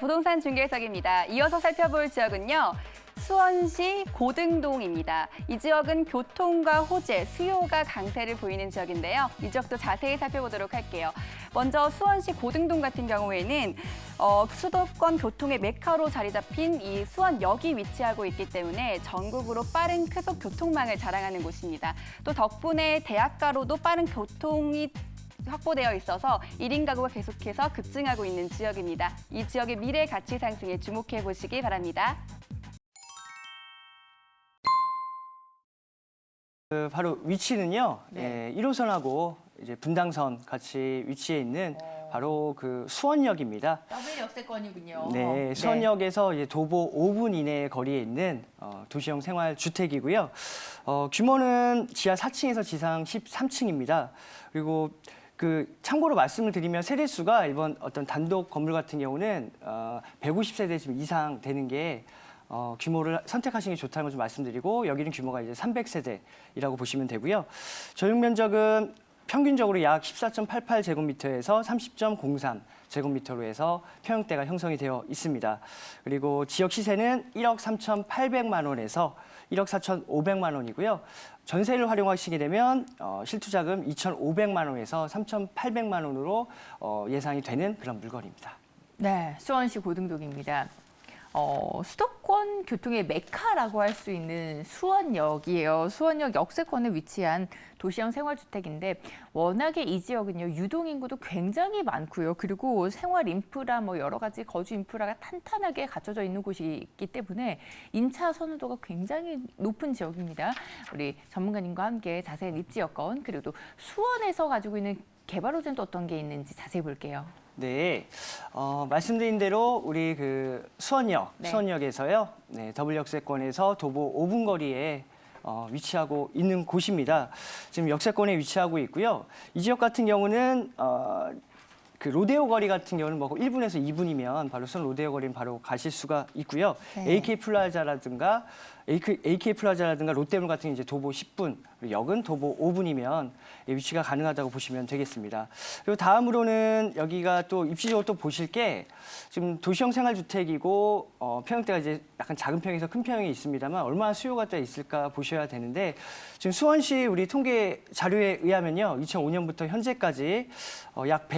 부동산 중개석입니다. 이어서 살펴볼 지역은요. 수원시 고등동입니다. 이 지역은 교통과 호재, 수요가 강세를 보이는 지역인데요. 이 지역도 자세히 살펴보도록 할게요. 먼저 수원시 고등동 같은 경우에는 어, 수도권 교통의 메카로 자리 잡힌 이 수원역이 위치하고 있기 때문에 전국으로 빠른 크속 교통망을 자랑하는 곳입니다. 또 덕분에 대학가로도 빠른 교통이 확보되어 있어서 1인 가구가 계속해서 급증하고 있는 지역입니다. 이 지역의 미래 가치 상승에 주목해 보시기 바랍니다. 그 바로 위치는요. 네. 예, 1호선하고 이제 분당선 같이 위치해 있는 바로 그 수원역입니다. 더블 역세권이군요. 네, 수원역에서 이제 도보 5분 이내 거리에 있는 어, 도시형 생활 주택이고요. 어, 규모는 지하 4층에서 지상 13층입니다. 그리고 그 참고로 말씀을 드리면 세대 수가 일본 어떤 단독 건물 같은 경우는 어, 150세대 지금 이상 되는 게 어, 규모를 선택하시는 게 좋다는 걸 좀 말씀드리고 여기는 규모가 이제 300세대이라고 보시면 되고요. 저용 면적은 평균적으로 약 14.88제곱미터에서 30.03 제곱미터로 해서 평형대가 형성이 되어 있습니다. 그리고 지역 시세는 1억 3,800만 원에서 1억 4,500만 원이고요. 전세를 활용하시게 되면 어, 실투자금 2,500만 원에서 3,800만 원으로 어, 예상이 되는 그런 물건입니다. 네, 수원시 고등동입니다. 어, 수도권 교통의 메카라고 할 수 있는 수원역이에요. 수원역 역세권에 위치한 도시형 생활주택인데 워낙에 이 지역은요 유동 인구도 굉장히 많고요. 그리고 생활 인프라 뭐 여러 가지 거주 인프라가 탄탄하게 갖춰져 있는 곳이 있기 때문에 임차 선호도가 굉장히 높은 지역입니다. 우리 전문가님과 함께 자세한 입지 여건 그리고 또 수원에서 가지고 있는 개발 호재는 또 어떤 게 있는지 자세히 볼게요. 네, 어, 말씀드린 대로 우리 그 수원역, 네. 수원역에서요, 네, 더블 역세권에서 도보 5분 거리에 어, 위치하고 있는 곳입니다. 지금 역세권에 위치하고 있고요. 이 지역 같은 경우는 어, 그 로데오 거리 같은 경우는 뭐 1분에서 2분이면 바로 수원 로데오 거리는 바로 가실 수가 있고요. 네. AK 플라자라든가 AK, AK 플라자라든가 롯데몰 같은 경우 이제 도보 10분, 그리고 역은 도보 5분이면 위치가 가능하다고 보시면 되겠습니다. 그리고 다음으로는 여기가 또 입지적으로 또 보실 게 지금 도시형 생활주택이고 어, 평형대가 이제 약간 작은 평에서 큰 평이 있습니다만 얼마나 수요가 또 있을까 보셔야 되는데 지금 수원시 우리 통계 자료에 의하면요 2005년부터 현재까지 어, 약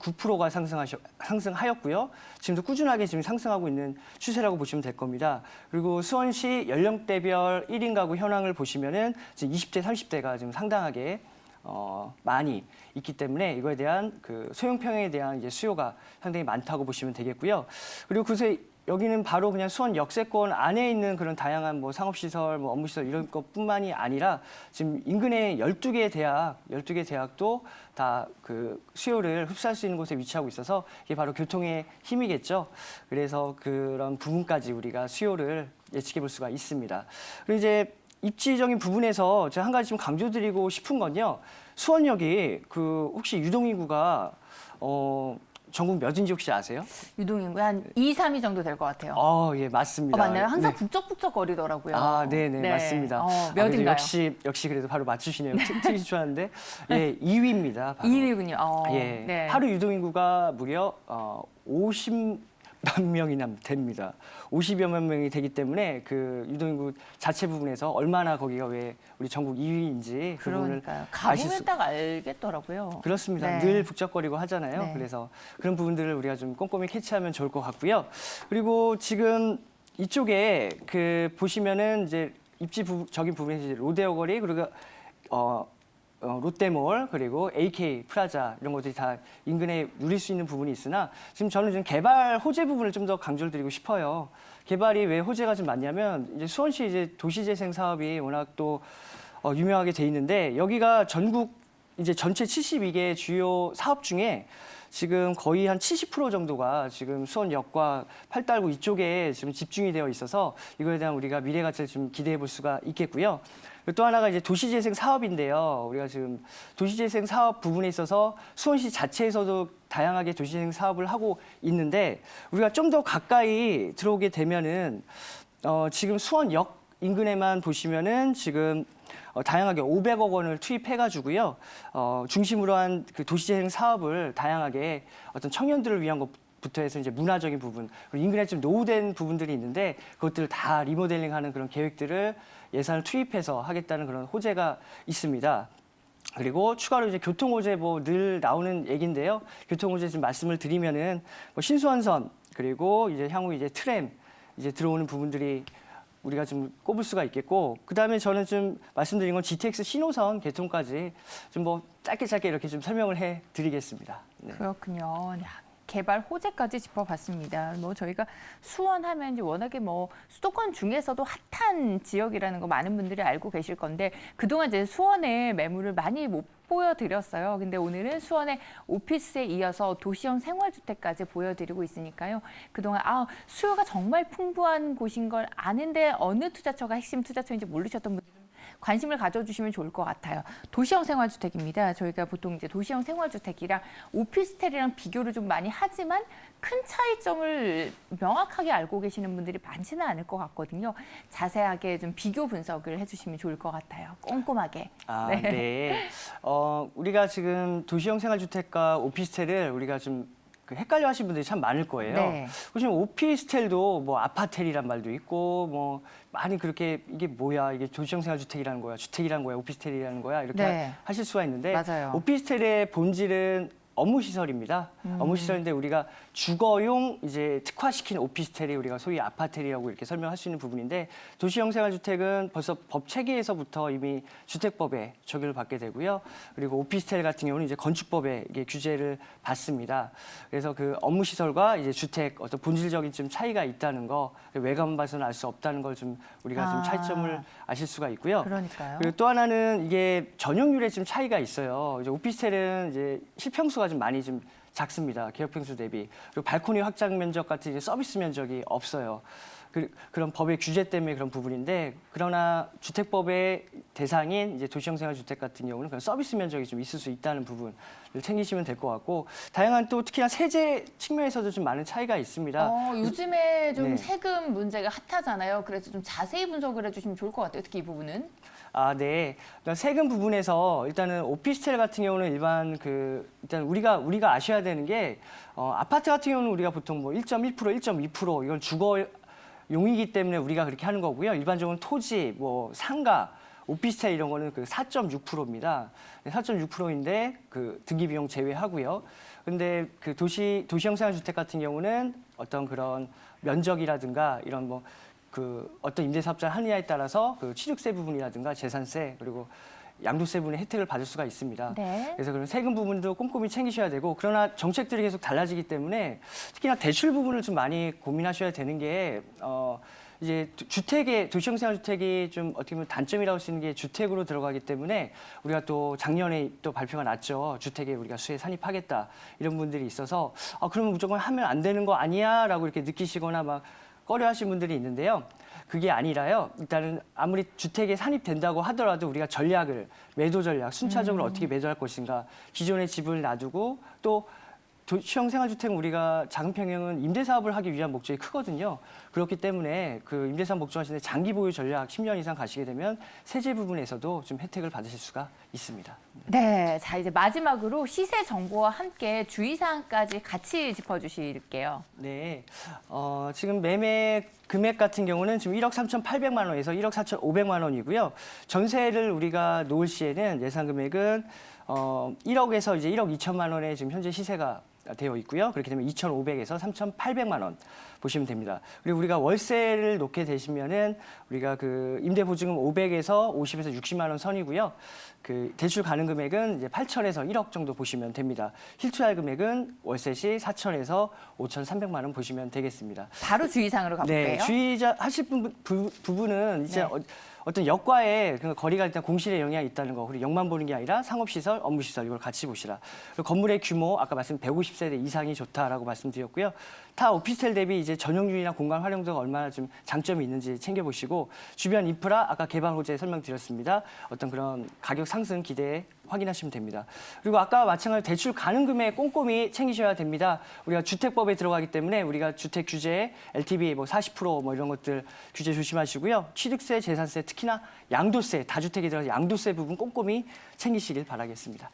129%가 상승하셔, 상승하였고요. 지금도 꾸준하게 지금 상승하고 있는 추세라고 보시면 될 겁니다. 그리고 수원시 연령대별 1인 가구 현황을 보시면은 지금 20대, 30대가 지금 상당하게 어, 많이 있기 때문에 이거에 대한 그 소형 평형에 대한 이제 수요가 상당히 많다고 보시면 되겠고요. 그리고 그새 여기는 바로 그냥 수원 역세권 안에 있는 그런 다양한 뭐 상업시설, 뭐 업무시설 이런 것뿐만이 아니라 지금 인근에 12개 대학, 12개 대학도 다 그 수요를 흡수할 수 있는 곳에 위치하고 있어서 이게 바로 교통의 힘이겠죠. 그래서 그런 부분까지 우리가 수요를 예측해 볼 수가 있습니다. 그리고 이제 입지적인 부분에서 제가 한 가지 좀 강조드리고 싶은 건요. 수원역이 그 혹시 유동인구가 어 전국 몇인지 혹시 아세요? 유동인구 한 2, 3위 정도 될 것 같아요. 어, 예, 어, 맞습니다. 맞나요? 항상 네. 북적북적 거리더라고요. 아, 네, 네, 맞습니다. 어, 아, 그래도 몇인가요? 역시 역시 그래도 바로 맞추시네요. 특- 특히 좋아하는데 예, 2위입니다. 바로. 2위군요. 어, 예, 네. 하루 유동인구가 무려 어, 50 만 명이나 됩니다. 50여만 명이 되기 때문에 그 유동인구 자체 부분에서 얼마나 거기가 왜 우리 전국 2위인지 그 부분을 그러니까요. 가보면 수- 딱 알겠더라고요. 그렇습니다. 네. 늘 북적거리고 하잖아요. 네. 그래서 그런 부분들을 우리가 좀 꼼꼼히 캐치하면 좋을 것 같고요. 그리고 지금 이쪽에 그 보시면은 이제 입지적인 부분에 이제 로데오 거리 그리고 어, 어, 롯데몰 그리고 AK 프라자 이런 것들이 다 인근에 누릴 수 있는 부분이 있으나 지금 저는 좀 개발 호재 부분을 좀 더 강조를 드리고 싶어요. 개발이 왜 호재가 좀 많냐면 이제 수원시 이제 도시재생 사업이 워낙 또 어, 유명하게 돼 있는데 여기가 전국 이제 전체 72개 주요 사업 중에 지금 거의 한 70% 정도가 지금 수원역과 팔달구 이쪽에 지금 집중이 되어 있어서 이거에 대한 우리가 미래 가치를 좀 기대해 볼 수가 있겠고요. 또 하나가 이제 도시재생 사업인데요. 우리가 지금 도시재생 사업 부분에 있어서 수원시 자체에서도 다양하게 도시재생 사업을 하고 있는데 우리가 좀 더 가까이 들어오게 되면은 어, 지금 수원역 인근에만 보시면은 지금 어, 다양하게 500억 원을 투입해가지고요. 어, 중심으로 한 그 도시재생 사업을 다양하게 어떤 청년들을 위한 것 부터 해서 이제 문화적인 부분 그리고 인근에 좀 노후된 부분들이 있는데 그것들을 다 리모델링하는 그런 계획들을 예산을 투입해서 하겠다는 그런 호재가 있습니다. 그리고 추가로 이제 교통 호재 뭐 늘 나오는 얘기인데요. 교통 호재 좀 말씀을 드리면은 뭐 신수원선 그리고 이제 향후 이제 트램 이제 들어오는 부분들이 우리가 좀 꼽을 수가 있겠고 그다음에 저는 좀 말씀드린 건 GTX 신호선 개통까지 좀 뭐 짧게 짧게 이렇게 좀 설명을 해 드리겠습니다. 네. 그렇군요. 야, 개발 호재까지 짚어봤습니다. 뭐 저희가 수원하면 이제 워낙에 뭐 수도권 중에서도 핫한 지역이라는 거 많은 분들이 알고 계실 건데 그동안 이제 수원의 매물을 많이 못 보여드렸어요. 근데 오늘은 수원의 오피스에 이어서 도시형 생활주택까지 보여드리고 있으니까요. 그동안 아 수요가 정말 풍부한 곳인 걸 아는데 어느 투자처가 핵심 투자처인지 모르셨던 분들은 관심을 가져주시면 좋을 것 같아요. 도시형 생활주택입니다. 저희가 보통 이제 도시형 생활주택이랑 오피스텔이랑 비교를 좀 많이 하지만 큰 차이점을 명확하게 알고 계시는 분들이 많지는 않을 것 같거든요. 자세하게 좀 비교 분석을 해주시면 좋을 것 같아요. 꼼꼼하게. 아, 네. 네. 어, 우리가 지금 도시형 생활주택과 오피스텔을 우리가 좀 그 헷갈려 하시는 분들이 참 많을 거예요. 네. 보시면 오피스텔도 뭐 아파텔이란 말도 있고 뭐 많이 그렇게 이게 뭐야 이게 도시형 생활주택이라는 거야 주택이라는 거야 오피스텔이라는 거야 이렇게 네. 하실 수가 있는데 맞아요. 오피스텔의 본질은 업무 시설입니다. 음. 업무 시설인데 우리가 주거용 이제 특화시킨 오피스텔이 우리가 소위 아파텔이라고 이렇게 설명할 수 있는 부분인데 도시형 생활주택은 벌써 법 체계에서부터 이미 주택법에 적용을 받게 되고요. 그리고 오피스텔 같은 경우는 이제 건축법에 이게 규제를 받습니다. 그래서 그 업무 시설과 이제 주택 어떤 본질적인 좀 차이가 있다는 거 외관 봐서는 알 수 없다는 걸 좀 우리가 아. 좀 차이점을 아실 수가 있고요. 그러니까요. 그리고 또 하나는 이게 전용률에 좀 차이가 있어요. 이제 오피스텔은 이제 실평수가 좀 많이 좀 작습니다. 개업평수 대비. 그리고 발코니 확장 면적 같은 이제 서비스 면적이 없어요. 그, 그런 법의 규제 때문에 그런 부분인데 그러나 주택법의 대상인 이제 도시형 생활주택 같은 경우는 그런 서비스 면적이 좀 있을 수 있다는 부분을 챙기시면 될 것 같고 다양한 또 특히나 세제 측면에서도 좀 많은 차이가 있습니다. 어, 요즘에 좀 네. 세금 문제가 핫하잖아요. 그래서 좀 자세히 분석을 해주시면 좋을 것 같아요. 특히 이 부분은. 아, 네. 그러니까 세금 부분에서 일단은 오피스텔 같은 경우는 일반 그 일단 우리가 우리가 아셔야 되는 게 어, 아파트 같은 경우는 우리가 보통 뭐 1.1% 1.2% 이건 주거 용이기 때문에 우리가 그렇게 하는 거고요. 일반적으로 토지, 뭐 상가, 오피스텔 이런 거는 그 4.6%입니다. 4.6%인데 그 등기 비용 제외하고요. 근데 그 도시 도시형 생활주택 같은 경우는 어떤 그런 면적이라든가 이런 뭐 그 어떤 임대사업자를 하느냐에 따라서 그 취득세 부분이라든가 재산세 그리고 양도세 부분의 혜택을 받을 수가 있습니다. 네. 그래서 그런 세금 부분도 꼼꼼히 챙기셔야 되고 그러나 정책들이 계속 달라지기 때문에 특히나 대출 부분을 좀 많이 고민하셔야 되는 게 어, 이제 주- 주택의 도시형 생활주택이 좀 어떻게 보면 단점이라고 할 수 있는 게 주택으로 들어가기 때문에 우리가 또 작년에 또 발표가 났죠 주택에 우리가 수혜 산입하겠다 이런 분들이 있어서 아 그러면 무조건 하면 안 되는 거 아니야라고 이렇게 느끼시거나 막 꺼려하시는 분들이 있는데요. 그게 아니라요. 일단은 아무리 주택에 산입된다고 하더라도 우리가 전략을 매도 전략 순차적으로 어떻게 매도할 것인가 기존의 집을 놔두고 또도 시형 생활주택은 우리가 작은 평형은 임대 사업을 하기 위한 목적이 크거든요. 그렇기 때문에 그 임대 사업 목적하시는데 장기 보유 전략 10년 이상 가시게 되면 세제 부분에서도 좀 혜택을 받으실 수가 있습니다. 네. 자, 이제 마지막으로 시세 정보와 함께 주의사항까지 같이 짚어주실게요. 네. 어, 지금 매매 금액 같은 경우는 지금 1억 3,800만 원에서 1억 4,500만 원이고요. 전세를 우리가 놓을 시에는 예상 금액은 어, 1억에서 이제 1억 2천만 원에 지금 현재 시세가 되어 있고요. 그렇게 되면 2,500에서 3,800만 원 보시면 됩니다. 그리고 우리가 월세를 놓게 되시면은 우리가 그 임대 보증금 500에서 50에서 60만 원 선이고요. 그 대출 가능 금액은 이제 8천에서 1억 정도 보시면 됩니다. 실투할 금액은 월세 시 4천에서 5,300만 원 보시면 되겠습니다. 바로 주의사항으로 가볼게요. 네, 주의자 하실 부, 부, 부분은 이제 네. 어, 어떤 역과의 그 거리가 일단 공실에 영향이 있다는 거 그리고 역만 보는 게 아니라 상업시설, 업무시설 이걸 같이 보시라. 그리고 건물의 규모 아까 말씀 150세대 이상이 좋다라고 말씀드렸고요. 타 오피스텔 대비 이제 전용률이나 공간 활용도가 얼마나 좀 장점이 있는지 챙겨보시고 주변 인프라 아까 개발 호재 설명드렸습니다. 어떤 그런 가격 상승 기대 확인하시면 됩니다. 그리고 아까 마찬가지로 대출 가능 금액 꼼꼼히 챙기셔야 됩니다. 우리가 주택법에 들어가기 때문에 우리가 주택 규제, LTV 뭐 40%뭐 이런 것들 규제 조심하시고요. 취득세, 재산세, 특히나 양도세, 다주택에 들어가서 양도세 부분 꼼꼼히 챙기시길 바라겠습니다.